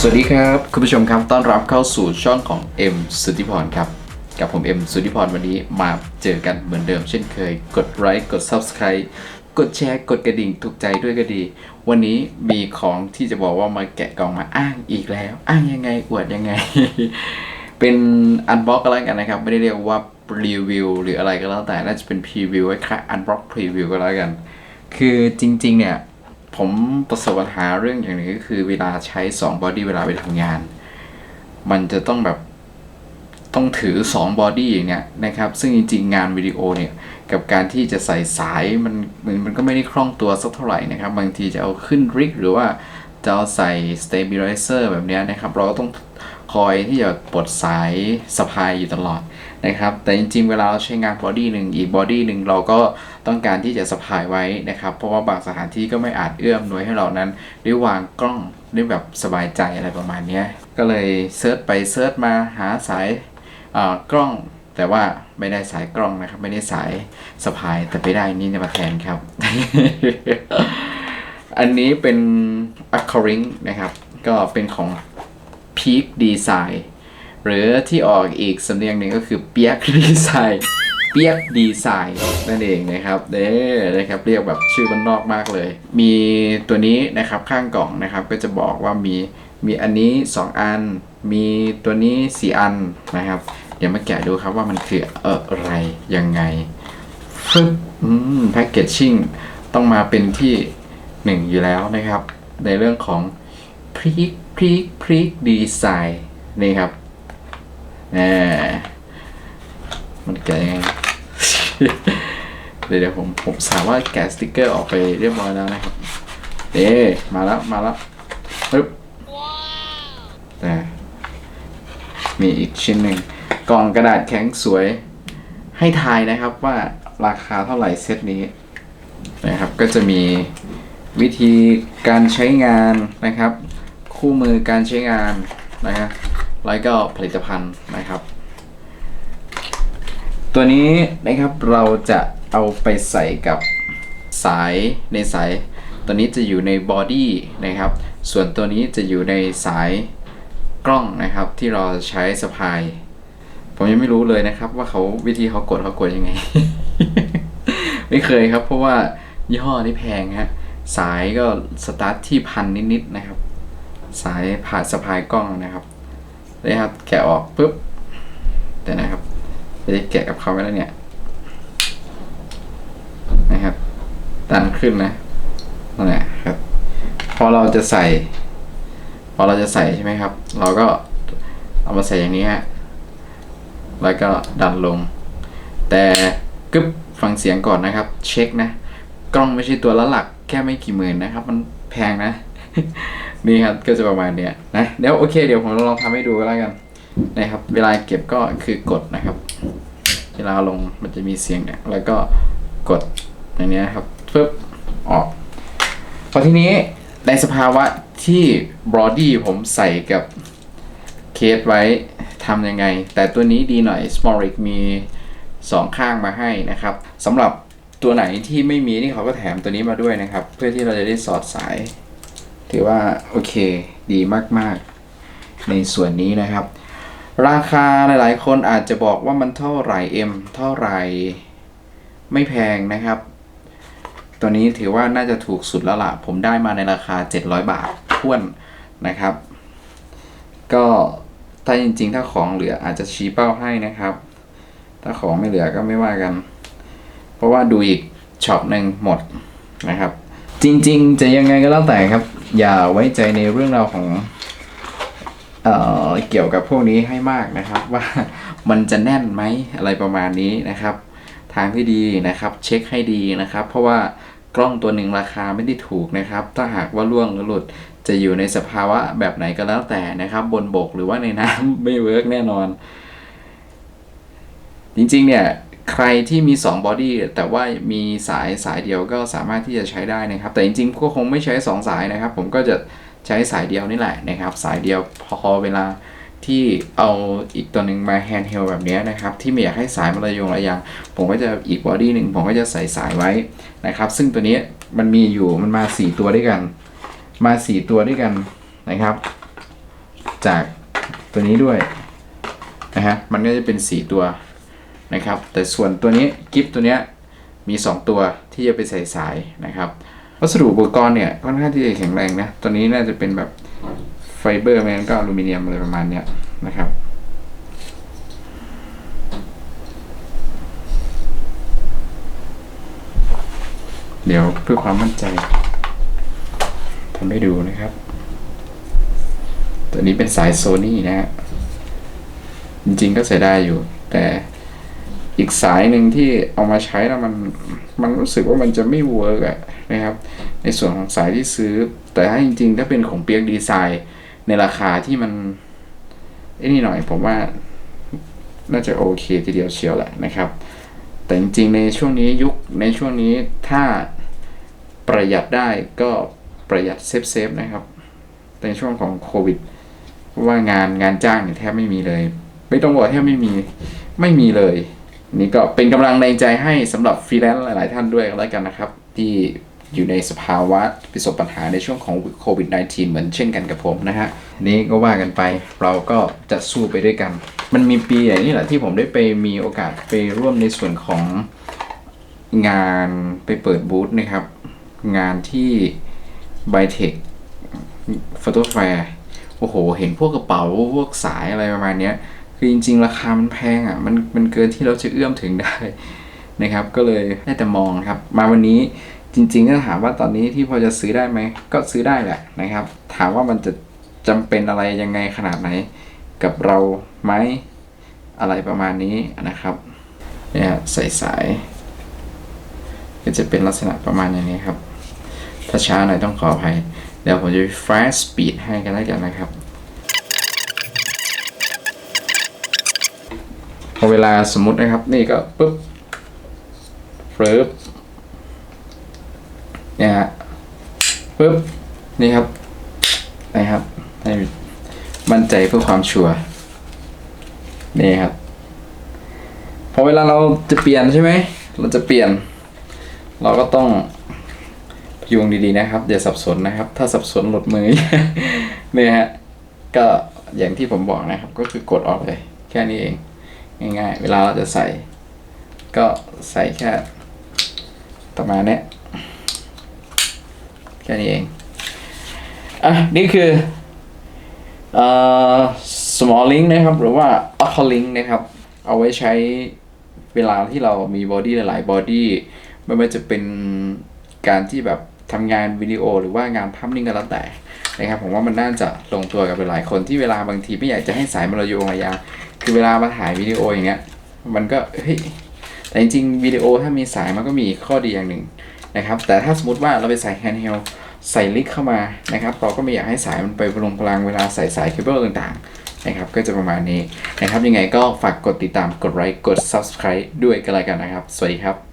สวัสดีครับ คุณผู้ชมครับต้อนรับเข้าสู่ช่องของ M สุธิพรครับ กับผม M สุธิพรวันนี้มาเจอกันเหมือนเดิมเช่นเคย กดไลค์กด Subscribe กดแชร์ กดกระดิ่งถูกใจด้วยก็ดี วันนี้มีของที่จะบอกว่ามาแกะกล่องมาอ้างอีกแล้ว อ้างยังไงอวดยังไง เป็นอันบล็อกก็แล้วกันนะครับ ไม่ได้เรียกว่ารีวิวหรืออะไรก็แล้วแต่ น่าจะเป็นพรีวิวไว้ค่ะอันบล็อกพรีวิวก็แล้วกัน คือจริง ๆ เนี่ย ผมประสบปัญหาเรื่องอย่างหนึงก็คือเวลาใช้2บอดี้เวลาไปทำงาน มันจะต้องแบบ ต้องถือ2บอดี้อย่างเนี้ยนะครับ ซึ่งจริงๆ งานวิดีโอเนี่ย กับการที่จะใส่สายมันมันมันก็ไม่ได้คล่องตัวสักเท่าไหร่นะครับ บางทีจะเอาขึ้นริกหรือว่าจะเอาใส่ stabilizer แบบเนี้ยนะครับ เราก็ต้องคอยที่จะปลดสายสะพายอยู่ตลอดนะครับ แต่จริงๆ เวลาเราใช้งานบอดี้หนึ่งอีกบอดี้หนึ่งเราก็ต้องการที่จะสะพายไว้นะครับ เพราะว่าบางสถานที่ก็ไม่อาจเอื้อมหน่วยให้เรานั้นได้วางกล้องได้แบบสบายใจอะไรประมาณเนี้ยก็เลยเซิร์ชไปเซิร์ชมาหาสาย กล้องแต่ว่าไม่ได้สายกล้องนะครับ ไม่ได้สายสะพายแต่ไปได้นี่มาแทนครับ อันนี้เป็น a c o r i n g นะครับ ก็เป็นของ Peak Design หรือที่ออกอีกสำเนียงหนึ่งก็คือเปียกดีไซน์เปียกดีไซน์นั่นเองนะครับเด้นะครับเรียกแบบชื่อมันนอกมากเลย มีตัวนี้นะครับข้างกล่องนะครับก็จะบอกว่ามี มีอันนี้ 2 อัน มีตัวนี้ 4 อันนะครับ เดี๋ยวมาแกะดูครับว่ามันคืออะไรยังไงฟึบอืมแพ็กเกจชิ่งต้องมาเป็นที่หนึ่งอยู่แล้วนะครับ ในเรื่องของพริกพริกพริกดีไซน์นี่ครับแหมมันแกะยังไงเดี๋ยวเดี๋ยวผมผมสามารถแกะสติกเกอร์ออกไปเรียบร้อยแล้วนะครับเอ๊มาแล้วมาแล้วปึ๊บแต่ มีอีกชิ้นหนึ่งกล่องกระดาษแข็งสวย ให้ทายนะครับว่าราคาเท่าไหร่เซตนี้นะครับก็จะมีวิธีการใช้งานนะครับ คู่มือการใช้งานนะครับแล้วก็ผลิตภัณฑ์นะครับ ตัวนี้นะครับเราจะเอาไปใส่กับสายในสาย ตัวนี้จะอยู่ในบอดี้นะครับ ส่วนตัวนี้จะอยู่ในสาย กล้องนะครับที่เราใช้สะพาย ผมยังไม่รู้เลยนะครับ ว่าเขาวิธีเขากดเขากดยังไง ไม่เคยครับ เพราะว่ายี่ห้อนี่แพงฮะสายก็สตาร์ทที่พันนิดๆนะครับ สายผ่าสะพายกล้องนะครับนี่ครับ แกะออกปุ๊บเดี๋ยวนะครับจะแกะกับเขาไว้แล้วเนี่ยนะครับดันขึ้นนะนั่นแหละครับ พอเราจะใส่ พอเราจะใส่ใช่ไหมครับ เราก็เอามาใส่อย่างนี้ฮะแล้วก็ดันลง แต่กึบฟังเสียงก่อนนะครับ เช็คนะ กล้องไม่ใช่ตัวละหลักแค่ไม่กี่หมื่นนะครับ มันแพงนะ นี่ครับก็จะประมาณเนี้ยนะเดี๋ยวโอเคเดี๋ยวผมลองทำให้ดูก็แล้วกันนะครับ เวลาเก็บก็คือกดนะครับ เวลาลงมันจะมีเสียงเนี่ยแล้วก็กดอย่างเนี้ยครับปึ๊บออกพอทีนี้ในสภาวะ ที่บอดี้ผมใส่กับเคสไว้ทำยังไง แต่ตัวนี้ดีหน่อย s m o r i c มี 2 ข้างมาให้นะครับสำหรับตัวไหนที่ไม่มีนี่เขาก็แถมตัวนี้มาด้วยนะครับ เพื่อที่เราจะได้สอดสาย ถือว่า โอเค ดีมากๆ ในส่วนนี้นะครับ ราคาหลายๆ คนอาจจะบอกว่ามันเท่าไหร่ M เท่าไหร่ ไม่แพงนะครับ ตัวนี้ถือว่าน่าจะถูกสุดแล้วล่ะ ผมได้มาในราคา 700 บาท ท้วนนะครับ ก็ถ้าจริง ๆ ถ้าของเหลืออาจจะชี้เป้าให้นะครับ ถ้าของไม่เหลือก็ไม่ว่ากัน เพราะว่าดูอีกช็อปหนึ่งหมดนะครับ จริง ๆ จะยังไงก็แล้วแต่ครับ อย่าไว้ใจในเรื่องราวของเอ่อเกี่ยวกับพวกนี้ให้มากนะครับ ว่ามันจะแน่นไหมอะไรประมาณนี้นะครับ ทางที่ดีนะครับ เช็คให้ดีนะครับ เพราะว่ากล้องตัวหนึ่งราคาไม่ได้ถูกนะครับ ถ้าหากว่าล่วงหรือหลุด จะอยู่ในสภาวะแบบไหนก็แล้วแต่นะครับ บนบกหรือว่าในน้ำไม่เวิร์กแน่นอน จริงๆเนี่ยใครที่มี2บอดี้แต่ว่ามีสายสายเดียวก็สามารถที่จะใช้ได้นะครับ แต่จริงๆก็คงไม่ใช้ 2 สายนะครับ ผมก็จะใช้สายเดียวนี่แหละนะครับ สายเดียวพอเวลาที่เอาอีกตัวหนึ่งมาแฮนด์เฮลแบบนี้นะครับ ที่ไม่อยากให้สายมันระยงระยางผมก็จะอีกบอดี้หนึ่งผมก็จะใส่สายไว้นะครับ ซึ่งตัวนี้มันมีอยู่มันมา 4 ตัวด้วยกัน มา4ตัวด้วยกันนะครับ จากตัวนี้ด้วยนะฮะมันก็จะเป็น4ตัวนะครับ แต่ส่วนตัวนี้กิฟตัวเนี้ยมี 2 ตัวที่จะไปใส่สายนะครับวัสดุอุปกรณ์เนี่ยค่อนข้างที่จะแข็งแรงนะตัวนี้น่าจะเป็นแบบไฟเบอร์ไม่งั้นก็อลูมิเนียมอะไรประมาณเนี้ยนะครับเดี๋ยวเพื่อความมั่นใจ ทำให้ดูนะครับ ตัวนี้เป็นสายโซนี่นะฮะจริงๆก็ใส่ได้อยู่ แต่อีกสายหนึ่งที่เอามาใช้แล้วมันมันรู้สึกว่ามันจะไม่เวิร์กอะนะครับ ในส่วนของสายที่ซื้อ แต่ถ้าจริงๆ ถ้าเป็นของเปียกดีไซน์ ในราคาที่มันไอ้นี่หน่อยผมว่าน่าจะโอเคทีเดียวเชียวแหละนะครับ แต่จริงๆในช่วงนี้ยุคในช่วงนี้ถ้าประหยัดได้ก็ ประหยัดเซฟเซฟๆนะครับ ในช่วงของโควิดว่างานงานจ้างเนี่ยแทบไม่มีเลย ไม่ต้องบอกแทบไม่มีไม่มีเลย นี่ก็เป็นกำลังในใจให้สำหรับฟรีแลนซ์หลาย ๆ ท่านด้วยก็แล้วกันนะครับ ที่อยู่ในสภาวะประสบปัญหาในช่วงของโควิด -19 เหมือนเช่นกันกับผมนะฮะนนี้ก็ว่ากันไปเราก็จะสู้ไปด้วยกัน มันมีปีอย่างนี้แหละที่ผมได้ไปมีโอกาสไปร่วมในส่วนของงานไปเปิดบูธนะครับ งานที่ ไบเทคฟอโต้แฟร์โอ้โห เห็นพวกกระเป๋า พวกสายอะไรประมาณเนี้ยคือจริง ๆ ราคามันแพงอะมันมันเกินที่เราจะเอื้อมถึงได้นะครับ ก็เลยได้แต่มองครับ มาวันนี้จริงๆก็ถามว่าตอนนี้ที่พอจะซื้อได้ไหม ก็ซื้อได้แหละนะครับ ถามว่ามันจะจำเป็นอะไรยังไงขนาดไหน กับเราไหมอะไรประมาณนี้นะครับเนี่ยใส่สายก็จะเป็นลักษณะประมาณอย่างนี้ครับ ถ้าช้าหน่อยต้องขออภัย เดี๋ยวผมจะ fast speed ให้กันแล้วกันนะครับพอเวลาสมมตินะครับ นี่ก็ปุ๊บเฟิร์บเนี่ยฮะปุ๊บ นี่ครับ นะครับ ให้มั่นใจเพื่อความชัวร์ นี่ครับ พอเวลาเราจะเปลี่ยนใช่ไหม เราจะเปลี่ยน เราก็ต้อง พยุงดีๆนะครับอย่าสับสนนะครับ ถ้าสับสนหลุดมือเนี่ยฮะก็อย่างที่ผมบอกนะครับ ก็คือกดออกเลย แค่นี้เอง ง่ายๆ เวลาเราจะใส่ ก็ใส่แค่ประมาณนี้แค่นี้เองอะนี่คือเอ่อ small link นะครับ หรือว่า upper link นะครับ เอาไว้ใช้เวลาที่เรามีบอดี้หลายๆบอดี้ไม่ว่าจะเป็นการที่แบบ ทำงานวิดีโอหรือว่างานภาพนิ่งก็แล้วแต่นะครับผมว่ามันน่าจะลงตัวกับหลายคนที่เวลาบางทีไม่อยากจะให้สายมันระโยงระยา คือเวลามาถ่ายวิดีโออย่างเงี้ยมันก็เฮ้ยแต่จริงๆวิดีโอถ้ามีสายมันก็มีข้อดีอย่างหนึ่งนะครับ แต่ถ้าสมมติว่าเราไปใส่แฮนด์เฮลใส่ลิกเข้ามานะครับ เราก็ไม่อยากให้สายมันไปลงพลังเวลาใส่สายเคเบิลต่างๆนะครับ ก็จะประมาณนี้นะครับ ยังไงก็ฝากกดติดตามกดไลค์กด subscribe ด้วยกันแล้วกันนะครับ สวัสดีครับ